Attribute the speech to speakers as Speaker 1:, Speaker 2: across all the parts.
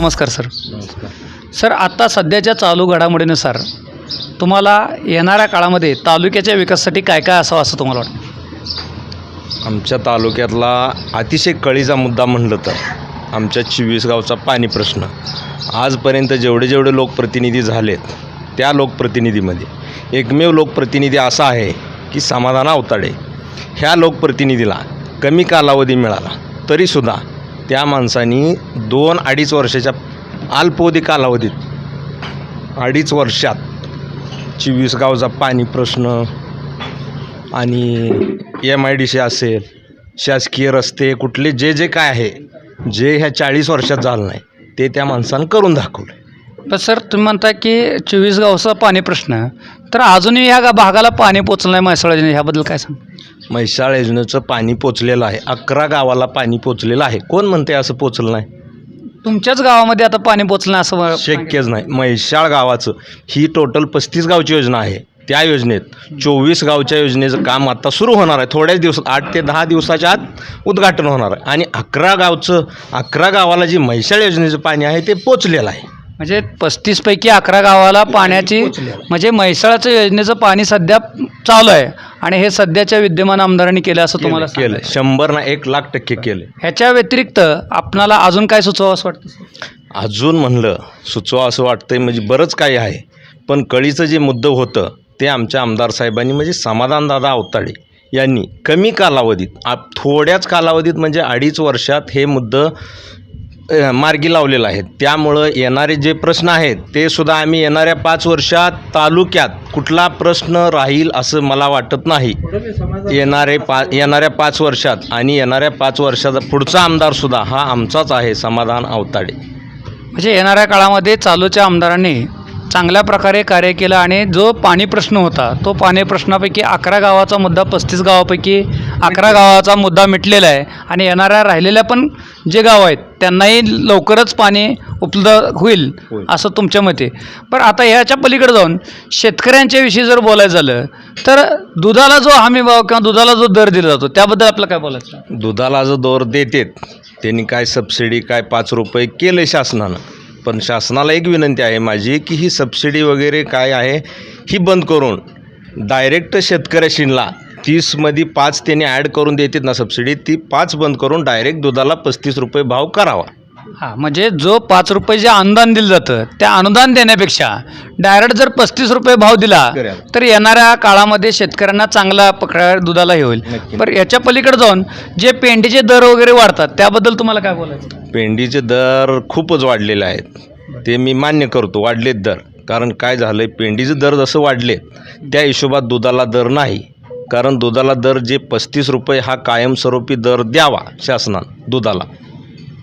Speaker 1: नमस्कार सर.
Speaker 2: नमस्कार.
Speaker 1: सर आत्ता सध्याच्या चालू घडामोडीनुसार तुम्हाला येणाऱ्या काळामध्ये तालुक्याच्या विकासासाठी काय काय असावं असं तुम्हाला वाटतं?
Speaker 2: आमच्या तालुक्यातला अतिशय कळीचा मुद्दा म्हणलं तर आमच्या चिवीस गावचा पाणी प्रश्न. आजपर्यंत जेवढे जेवढे लोकप्रतिनिधी झालेत त्या लोकप्रतिनिधीमध्ये एकमेव लोकप्रतिनिधी असा आहे की समाधान अवताडे. ह्या लोकप्रतिनिधीला कमी कालावधी मिळाला तरीसुद्धा त्या माणसानी दोन अडीच वर्षाच्या अल्पवधी कालावधीत अडीच वर्षात चोवीस गावचा पाणी प्रश्न आणि एम आय डी सी असेल शासकीय रस्ते कुठले जे जे काय आहे जे ह्या चाळीस वर्षात झालं नाही ते त्या माणसानं करून दाखवलं
Speaker 1: पण सर तुम्ही म्हणता की चोवीस गावचा पाणी प्रश्न तर अजूनही ह्या भागाला पाणी पोचलं नाही म्हैसाळ ह्याबद्दल काय सांग
Speaker 2: म्हैसाळ योजनेचं पाणी पोचलेलं आहे. अकरा गावाला पाणी पोचलेलं आहे. कोण म्हणते असं पोचलं नाही?
Speaker 1: तुमच्याच गावामध्ये आता पाणी पोचलं नाही असं
Speaker 2: शक्यच नाही. म्हैसाळ गावाचं ही टोटल पस्तीस गावची योजना आहे. त्या योजनेत चोवीस गावच्या योजनेचं काम आता सुरू होणार आहे. थोड्याच दिवसात आठ ते दहा दिवसाच्या आत उद्घाटन होणार आहे. आणि अकरा गावचं अकरा गावाला जी म्हैसाळ योजनेचं पाणी आहे ते पोचलेलं आहे.
Speaker 1: म्हणजे पस्तीसपैकी अकरा गावाला पाण्याची. म्हणजे म्हैसाळचं योजनेचं पाणी सध्या चालू आहे. आणि हे सध्याच्या विद्यमान आमदारांनी केलं असं तुम्हाला
Speaker 2: केलं
Speaker 1: सांगायचं.
Speaker 2: शंभर ना एक लाख टक्के केले.
Speaker 1: ह्याच्या व्यतिरिक्त आपणाला अजून काय सुचवावं असं वाटतं
Speaker 2: अजून म्हणलं सुचवा असं वाटतंय म्हणजे बरंच काही आहे. पण कळीचं जे मुद्दं होतं ते आमच्या आमदार साहेबांनी म्हणजे समाधानदादा अवताडे यांनी कमी कालावधीत आप थोड्याच कालावधीत म्हणजे अडीच वर्षात हे मुद्दं मार्गी लावलेलं आहे. त्यामुळं येणारे जे प्रश्न आहेत ते सुद्धा आम्ही येणाऱ्या पाच वर्षात तालुक्यात कुठला प्रश्न राहील असं मला वाटत नाही. येणारे पा येणाऱ्या पाच वर्षात आणि येणाऱ्या पाच वर्षाचा पुढचा आमदारसुद्धा हा आमचाच आहे समाधान अवताडे.
Speaker 1: म्हणजे येणाऱ्या काळामध्ये चालूच्या आमदारांनी चांगल्या प्रकारे कार्य केलं आणि जो पाणी प्रश्न होता तो पाणी प्रश्नापैकी अकरा गावाचा मुद्दा पस्तीस गावापैकी अकरा गावाचा मुद्दा मिटलेला आहे. आणि येणाऱ्या राहिलेल्या पण जे गाव आहेत त्यांनाही लवकरच पाणी उपलब्ध होईल. असं तुमच्या मते. पण आता ह्याच्या पलीकडे जाऊन शेतकऱ्यांच्या विषयी जर बोलायचं झालं तर दुधाला जो हमी भाव किंवा दुधाला जो दर दिला जातो त्याबद्दल आपलं काय बोलायचं?
Speaker 2: दुधाला जो दर देतेत त्यांनी काय सबसिडी काय पाच रुपये केले शासनानं. पण शासनाला एक विनंती आहे माझी की ही सबसिडी वगैरे काय आहे ही बंद करून डायरेक्ट शेतकऱ्याशीला तीसमध्ये पाच त्यांनी ॲड करून देतात ना सबसिडी ती पाच बंद करून डायरेक्ट दुधाला पस्तीस रुपये भाव करावा.
Speaker 1: हां म्हणजे जो पाच रुपये जे अनुदान दिलं जातं त्या अनुदान देण्यापेक्षा डायरेक्ट जर पस्तीस रुपये भाव दिला. तर येणाऱ्या काळामध्ये शेतकऱ्यांना चांगला प्रकारे दुधाला हे होईल. पण याच्या पलीकडे जाऊन जे पेंडीचे दर वगैरे वाढतात त्याबद्दल तुम्हाला काय बोलायचं?
Speaker 2: पेंडीचे दर खूपच वाढलेले आहेत. ते मी मान्य करतो वाढलेत दर. कारण काय झालं आहे पेंडीचे दर जसं वाढले त्या हिशोबात दुधाला दर नाही. कारण दुधाला दर जे पस्तीस रुपये हा कायमस्वरूपी दर द्यावा शासनानं दुधाला.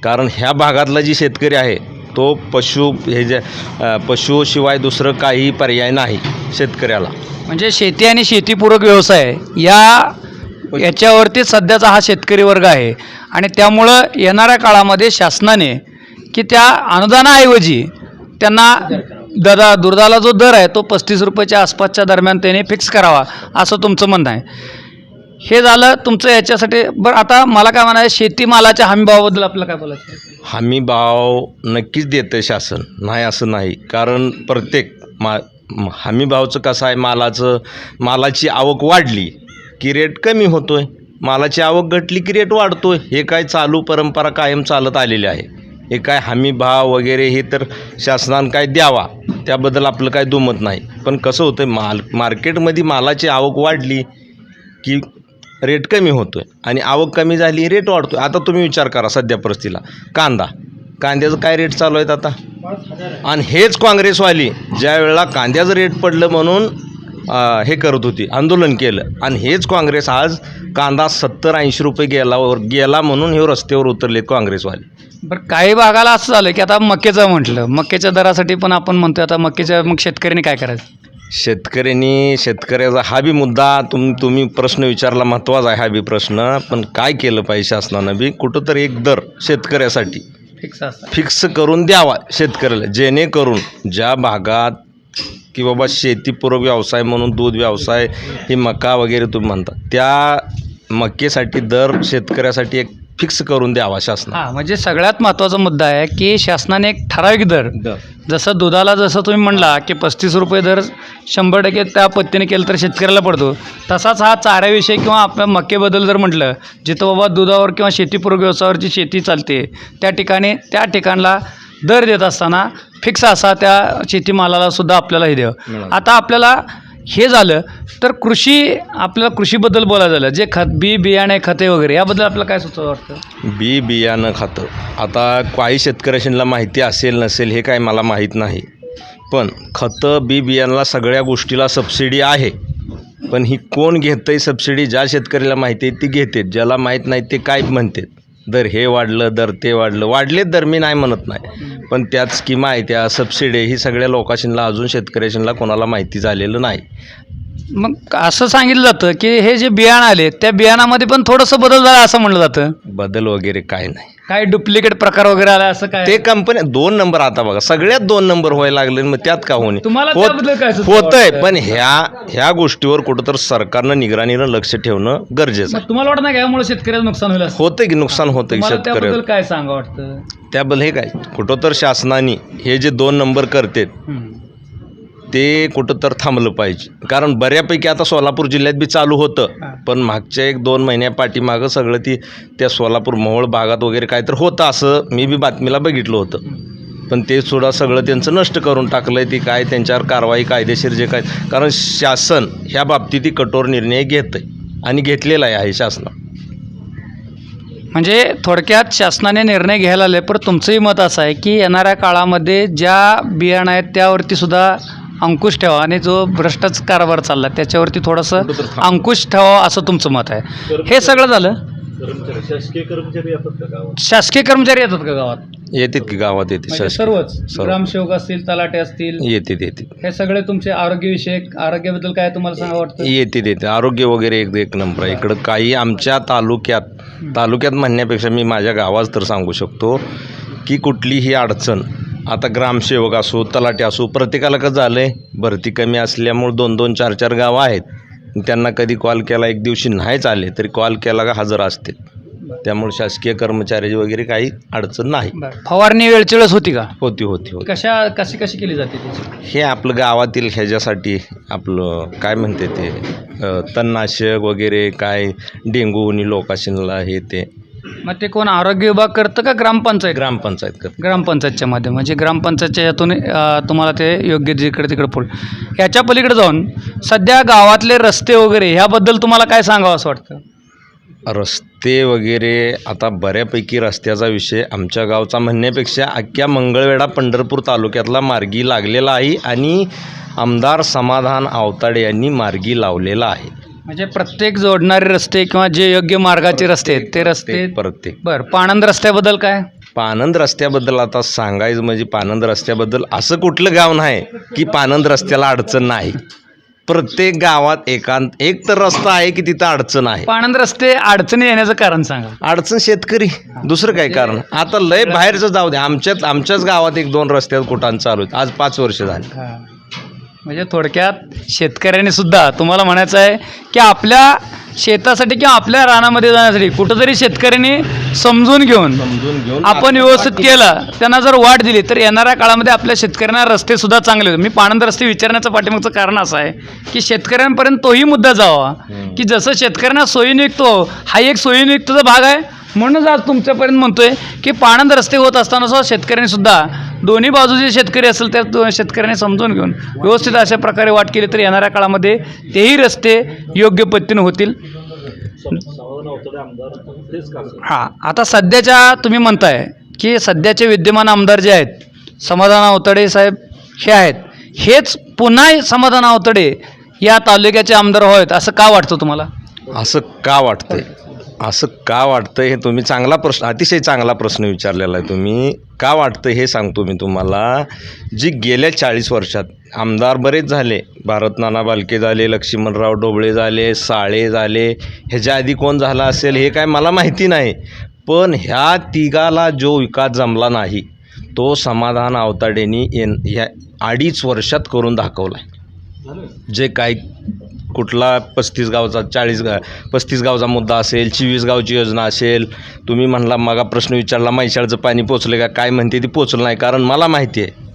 Speaker 2: कारण ह्या भागातला जी शेतकरी आहे तो पशु हे जे पशुशिवाय दुसरं काही पर्याय नाही शेतकऱ्याला.
Speaker 1: म्हणजे शेती आणि शेतीपूरक व्यवसाय या याच्यावरती सध्याचा हा शेतकरी वर्ग आहे. आणि त्यामुळं येणाऱ्या काळामध्ये शासनाने की त्या अनुदानाऐवजी त्यांना ददा दुर्दाला जो दर आहे तो पस्तीस रुपयाच्या आसपासच्या दरम्यान त्याने फिक्स करावा असं तुमचं म्हणणं आहे. हे झालं तुमचं याच्यासाठी बरं आता मला काय म्हणायचं शेतीमालाच्या हमीभावाबद्दल आपल्याला काय बोलायचं? आहे?
Speaker 2: हमी भाव नक्कीच देतं शासन. नाही असं नाही. कारण प्रत्येक मा हमीभावचं हमी भावचं कसं आहे मालाचं मालाची आवक वाढली की रेट कमी होतो आहे मालाची आवक घटली की रेट वाढतो आहे हे काय चालू परंपरा कायम चालत आलेली आहे. हे काय हमी भाव वगैरे हे तर शासनानं काय द्यावा त्याबद्दल आपलं काय दुमत नाही. पण कसं होतं माल मार्केटमध्ये मालाची आवक वाढली की रेट कमी होतो आहे आणि आवक कमी झाली रेट वाढतो आहे आता तुम्ही विचार करा सध्या परिस्थितीला. कांदा. कांद्याचं काय रेट चालू आहेत आता? आणि हेच काँग्रेसवाली ज्या वेळेला कांद्याचं रेट पडलं म्हणून हे करत होती आंदोलन केलं. आणि हेच काँग्रेस आज कांदा सत्तर ऐंशी रुपये गेला गेला म्हणून हे रस्त्यावर उतरले काँग्रेसवाले.
Speaker 1: बरं काही भागाला असं झालं की आता मक्याचं म्हटलं. मक्याच्या दरासाठी पण आपण म्हणतोय आता मक्याच्या मग शेतकऱ्यांनी काय करायचं?
Speaker 2: शेतकऱ्यांनी शेतकऱ्याचा हा बी मुद्दा तुम तुम्ही प्रश्न विचारला महत्त्वाचा आहे हा बी प्रश्न. पण काय केलं पाहिजे शासनानं बी? कुठंतरी एक दर शेतकऱ्यासाठी.
Speaker 1: फिक्स
Speaker 2: फिक्स करून द्यावा शेतकऱ्याला जेणेकरून ज्या भागात की बाबा शेतीपूरक व्यवसाय म्हणून दूध व्यवसाय हे मका वगैरे तुम्ही म्हणता त्या मक्केसाठी दर शेतकऱ्यासाठी एक फिक्स करून द्यावा शासना
Speaker 1: हां म्हणजे सगळ्यात महत्त्वाचा मुद्दा आहे की शासनाने एक ठराविक दर जसं दुधाला जसं तुम्ही म्हणला की पस्तीस रुपये दर शंभर टक्के त्या पद्धतीने केलं तर शेतकऱ्याला पडतो तसाच हा चाऱ्याविषयी किंवा आपल्या मक्केबद्दल जर म्हटलं जिथं बाबा दुधावर किंवा शेतीपूरक व्यवसायावरची शेती चालते त्या ठिकाणी त्या ठिकाणला दर देत असताना फिक्स असा त्या शेतीमालाला सुद्धा आपल्याला हे द्यावं. आता आपल्याला हे झालं तर कृषी आपल्याला कृषीबद्दल बोलायला झालं. जे खत बी बियाणे खते वगैरे याबद्दल आपल्याला काय सुचवं वाटतं?
Speaker 2: बी बियाणं खातं. आता काही शेतकऱ्यांना माहिती असेल नसेल हे काय मला माहीत नाही. पण खतं बी बियाणाला सगळ्या गोष्टीला सबसिडी आहे. पण ही कोण घेतं आहे सबसिडी ज्या शेतकऱ्याला माहिती आहे ती घेते. ज्याला माहीत नाही ते काय म्हणतात? दर हे वाढलं दर ते वाढलं. वाढलेत दर मी नाही म्हणत नाही. पण त्यात स्कीमा आहे त्या सबसिडी ही सगळ्या लोकांशीला अजून शेतकऱ्याशीला कोणाला माहिती झालेलं नाही.
Speaker 1: मग असं सांगितलं जातं की हे जे बियाणं आले त्या बियाणामध्ये पण थोडंसं बदल झाला असं म्हणलं जातं.
Speaker 2: बदल वगैरे काय नाही.
Speaker 1: काय डुप्लिकेट प्रकार वगैरे आला असं काय
Speaker 2: ते कंपनी दोन नंबर आता बघा सगळ्यात दोन नंबर व्हायला लागले मग त्यात का होणे
Speaker 1: तुम्हाला त्याबद्दल काय सुचतं
Speaker 2: होतंय
Speaker 1: वाटतं?
Speaker 2: पण ह्या ह्या गोष्टीवर कुठं तर सरकारनं निगराणीनं लक्ष ठेवणं गरजेचं आहे
Speaker 1: मग तुम्हाला वाटत नाही का यामुळे शेतकऱ्याचं नुकसान होईल असं?
Speaker 2: होतंय की नुकसान होतंय
Speaker 1: तुम्हाला त्याबद्दल
Speaker 2: शेतकऱ्याला
Speaker 1: काय सांगा वाटतं
Speaker 2: त्याबद्दल हे काय कुठं तर शासनाने हे जे दोन नंबर करतेत
Speaker 1: हम्म.
Speaker 2: ते कुठं तर थांबलं पाहिजे. कारण बऱ्यापैकी आता सोलापूर जिल्ह्यात बी चालू. होतं. पण मागच्या एक दोन महिन्या पाठीमागं सगळं ती त्या सोलापूर मोहोळ भागात वगैरे काय तर होतं असं मी बी बातमीला बघितलं होतं. पण ते सुद्धा सगळं त्यांचं नष्ट करून टाकलं आहे ती काय त्यांच्यावर कारवाई कायदेशीर जे काय कारण शासन ह्या बाबतीत ती कठोर निर्णय घेतं आहे आणि घेतलेला आहे शासनानं.
Speaker 1: म्हणजे थोडक्यात शासनाने निर्णय घ्यायला आले पण तुमचंही मत असं आहे की येणाऱ्या काळामध्ये ज्या बियाणं आहेत त्यावरती सुद्धा अंकुश ठेवा आणि जो भ्रष्टाच कारभार चालला त्याच्यावरती थोडंसं. अंकुश ठेवा असं तुमचं मत आहे. हे सगळं झालं? शासकीय कर्मचारी येतात का गावात?
Speaker 2: येतात की गावात? येते
Speaker 1: म्हणजे
Speaker 2: शासकीय.
Speaker 1: सर्वच.
Speaker 2: सर्व.
Speaker 1: ग्रामसेवक असतील तलाटे असतील.
Speaker 2: येतात येतात.
Speaker 1: हे सगळे तुमचे आरोग्यविषयक आरोग्याबद्दल काय तुम्हाला सांगा वाटतं?
Speaker 2: येते येते आरोग्य वगैरे एक एक नंबर आहे. इकडं काही आमच्या तालुक्यात तालुक्यात म्हणण्यापेक्षा मी माझ्या गावात तर सांगू शकतो की कुठलीही अडचण आता ग्रामसेवक असो तलाटे असो प्रत्येकाला कसं झालं. आहे भरती कमी असल्यामुळे दोन दोन चार चार गावं आहेत. त्यांना कधी कॉल केला एक दिवशी नाहीच आले तरी कॉल केला का हजर असतील. त्यामुळे शासकीय कर्मचाऱ्याची वगैरे काही अडचण नाही.
Speaker 1: फवारणी वेळची वेळेस होती का?
Speaker 2: होती होती होती.
Speaker 1: कशा कशी कशी केली जाते त्याची
Speaker 2: हे आपलं गावातील ह्याच्यासाठी आपलं काय म्हणते ते तणनाशक वगैरे काय डेंगू होणी लोकाशीनला हे ते
Speaker 1: मग ते कोण आरोग्य विभाग करतं का ग्रामपंचायत?
Speaker 2: ग्रामपंचायत कर
Speaker 1: ग्रामपंचायतच्या मध्ये म्हणजे ग्रामपंचायतच्या यातून तुम्हाला ते योग्य जिकडे तिकडे पुढे. ह्याच्या पलीकडे जाऊन सध्या गावातले रस्ते वगैरे ह्याबद्दल तुम्हाला काय सांगावं असं वाटतं?
Speaker 2: रस्ते वगैरे आता बऱ्यापैकी रस्त्याचा विषय आमच्या गावचा म्हणण्यापेक्षा अख्ख्या मंगळवेढा पंढरपूर तालुक्यातला मार्गी लागलेला आहे आणि आमदार समाधान आवताडे यांनी मार्गी लावलेला आहे.
Speaker 1: म्हणजे प्रत्येक जोडणारे रस्ते किंवा जे योग्य मार्गाचे रस्ते आहेत ते रस्ते
Speaker 2: प्रत्येक.
Speaker 1: बरं पाणंद रस्त्याबद्दल काय?
Speaker 2: पानंद रस्त्याबद्दल आता सांगायचं म्हणजे पानंद रस्त्याबद्दल असं कुठलं गाव नाही की पानंद रस्त्याला अडचण नाही. प्रत्येक गावात एकांत एक तर रस्ता आहे की तिथं अडचण आहे.
Speaker 1: पाणंद रस्ते अडचणी येण्याचं कारण सांगा.
Speaker 2: अडचण शेतकरी. दुसरं काय कारण? आता लय बाहेरचं जाऊ दे. आमच्यात आमच्याच गावात एक दोन रस्त्यात कुठान चालू आहेत. आज पाच वर्ष झाली.
Speaker 1: म्हणजे थोडक्यात शेतकऱ्यांनी सुद्धा तुम्हाला म्हणायचं आहे की आपल्या शेतासाठी किंवा आपल्या रानामध्ये जाण्यासाठी कुठंतरी शेतकऱ्यांनी समजून घेऊन
Speaker 2: समजून घेऊन
Speaker 1: आपण व्यवस्थित केलं त्यांना जर वाढ दिली तर येणाऱ्या काळामध्ये आपल्या शेतकऱ्यांना रस्ते सुद्धा चांगले होतील. मी पाणंद रस्ते विचारण्याचं पाठीमागचं कारण असं आहे की शेतकऱ्यांपर्यंत तोही मुद्दा जावा की जसं शेतकऱ्यांना सोयीनियुक्त हा एक सोयीनियुक्तचा भाग आहे म्हणूनच आज तुमच्यापर्यंत म्हणतोय की पाणंद रस्ते होत असताना सुद्धा शेतकऱ्यांनी सुद्धा दोन्ही बाजूचे शेतकरी असेल त्या शेतकऱ्यांनी समजून घेऊन व्यवस्थित अशा प्रकारे वाट केली तर येणाऱ्या काळामध्ये तेही रस्ते योग्य पद्धतीने होतील. हां आता सध्याच्या तुम्ही म्हणताय की सध्याचे विद्यमान आमदार जे आहेत समाधान अवतडे साहेब हे आहेत हेच पुन्हा समाधान अवतडे या तालुक्याचे आमदार व्हावेत असं का वाटतं तुम्हाला?
Speaker 2: असं का वाटतंय? असं का वाटतं हे तुम्ही चांगला प्रश्न अतिशय चांगला प्रश्न विचारलेला आहे तुम्ही. का वाटतं हे सांगतो मी तुम्हाला. जी गेल्या चाळीस वर्षात आमदार बरेच झाले. भारत नाना बालके झाले लक्ष्मणराव डोबळे झाले साळे झाले. ह्याच्या आधी कोण झाला असेल हे काय मला माहिती नाही. पण ह्या तिघाला जो विकास जमला नाही तो समाधान आवताडेनी एन ह्या अडीच वर्षात करून दाखवला आहे जे काय कुठला पस्तीस गावचा चाळीस गा पस्तीस गावचा मुद्दा असेल चोवीस गावची योजना असेल तुम्ही म्हणला मागा प्रश्न विचारला मैशाळचं पाणी पोचलं का काय म्हणते ती पोचलं नाही. कारण मला माहिती आहे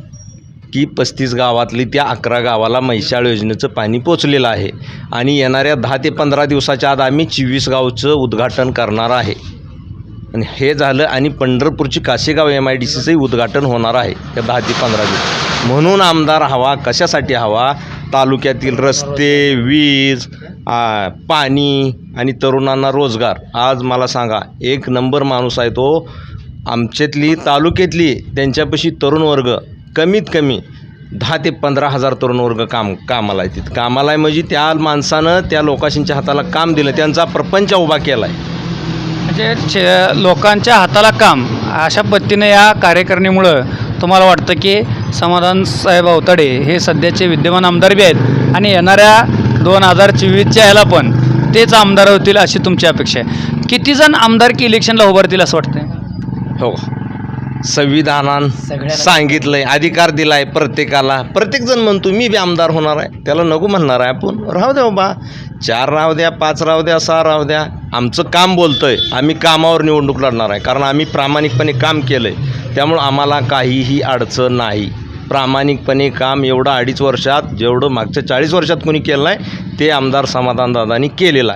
Speaker 2: की पस्तीस गावातली त्या अकरा गावाला म्हैसाळ योजनेचं पाणी पोचलेलं आहे. आणि येणाऱ्या दहा ते पंधरा दिवसाच्या आत आम्ही चोवीस गावचं उद्घाटन करणार आहे. आणि हे झालं आणि पंढरपूरची काशीगाव एम आय डी सीचंही उद्घाटन होणार आहे या दहा ते पंधरा दिवस म्हणून आमदार हवा कशासाठी हवा तालुक्यातील रस्ते वीज पाणी आणि तरुणांना रोजगार. आज मला सांगा एक नंबर माणूस आहे तो. आमच्यातली तालुक्यातली त्यांच्यापाशी तरुण वर्ग कमीत कमी दहा ते पंधरा हजार तरुण वर्ग काम कामाला आहे तिथं कामाला आहे म्हणजे त्या माणसानं त्या लोकाशींच्या हाताला काम दिलं. त्यांचा प्रपंच उभा केला आहे
Speaker 1: म्हणजे लोकांच्या हाताला काम. अशा पद्धतीने या कार्यकारणीमुळं तुम्हाला वाटतं की समाधान साहेब अवतडे हे सध्याचे विद्यमान आमदार बी आहेत आणि येणाऱ्या दोन हजार चोवीसच्या ह्याला पण तेच आमदार होतील अशी तुमची अपेक्षा आहे. किती जण आमदारकी इलेक्शनला उभारतील असं वाटतंय?
Speaker 2: हो. संविधानान सांगितलंय अधिकार दिलाय प्रत्येकाला. प्रत्येकजण म्हणतो मी बी आमदार होणार आहे. त्याला नको म्हणणार आहे आपण. राहू द्या बाबा चार राहू द्या पाच राहू द्या सहा राहू द्या. आमचं काम बोलतंय. आम्ही कामावर निवडणूक लढणार आहे. कारण आम्ही प्रामाणिकपणे काम केलं आहे त्यामुळं आम्हाला काहीही अडचण नाही. प्रामाणिकपणे काम एवढं अडीच वर्षात जेवढं मागच्या चाळीस वर्षात कोणी केलं नाही ते आमदार समाधानदादांनी केलेलं आहे.